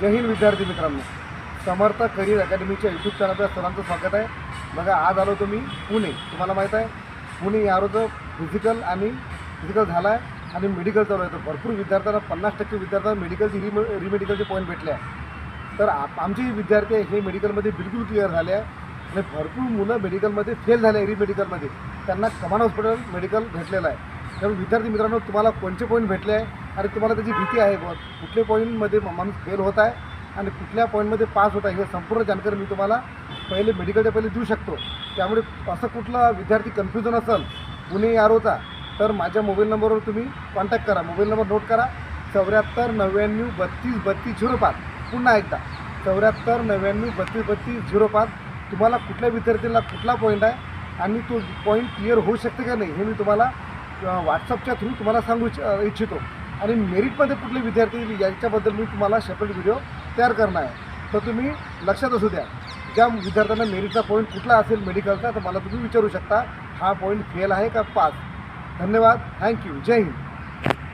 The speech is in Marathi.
जय हिंद विद्यार्थी मित्रांनो. समर्थ करिअर अकॅडमीच्या यूट्यूब चॅनलला सर्वांचं स्वागत आहे. बघा आज आलो तुम्ही पुणे. तुम्हाला माहीत आहे पुणे या रोजं फिजिकल आणि फिजिकल झाला आहे आणि मेडिकल चालू आहे. तर भरपूर विद्यार्थ्यांना पन्नास टक्के विद्यार्थ्यांना मेडिकलची रिम रिमेडिकलचे पॉईंट भेटले आहे. तर आमचे जे विद्यार्थी आहे हे मेडिकलमध्ये बिलकुल क्लिअर झाले आहे. आणि भरपूर मुलं मेडिकलमध्ये फेल झाले आहे रिमेडिकलमध्ये त्यांना कमान हॉस्पिटल मेडिकल भेटलेलं आहे. त्यामुळे विद्यार्थी मित्रांनो तुम्हाला कोणते पॉईंट भेटले आहे? आणि तुम्हाला त्याची भीती आहे बघ कुठल्या पॉईंटमध्ये माणूस फेल होत आहे आणि कुठल्या पॉईंटमध्ये पास होत आहे हे संपूर्ण जानकारी मी तुम्हाला पहिले मेडिकलच्या पहिले देऊ शकतो. त्यामुळे असं कुठला विद्यार्थी कन्फ्युजन असेल पुणे यारोचा तर माझ्या मोबाईल नंबरवर तुम्ही कॉन्टॅक्ट करा. मोबाईल नंबर नोट करा. चौऱ्याहत्तर नव्याण्णव बत्तीस बत्तीस झिरो पाच. पुन्हा एकदा. चौऱ्याहत्तर नव्याण्णव बत्तीस बत्तीस झिरो पाच. तुम्हाला कुठल्या विद्यार्थ्याला कुठला पॉईंट आहे आणि तो पॉईंट क्लिअर होऊ शकते का नाही हे मी तुम्हाला व्हॉट्सअपच्या थ्रू तुम्हाला सांगू इच्छितो. आणि मेरिटमध्ये कुठले विद्यार्थी येईल याच्याबद्दल मी तुम्हाला सेपरेट व्हिडिओ तयार करणार आहे. तर तुम्ही लक्षात असू द्या ज्या विद्यार्थ्यांना मेरिटचा पॉईंट कुठला असेल मेडिकलचा तर मला तुम्ही विचारू शकता हा पॉईंट फेल आहे का? पास. धन्यवाद. Thank you Jai Hind.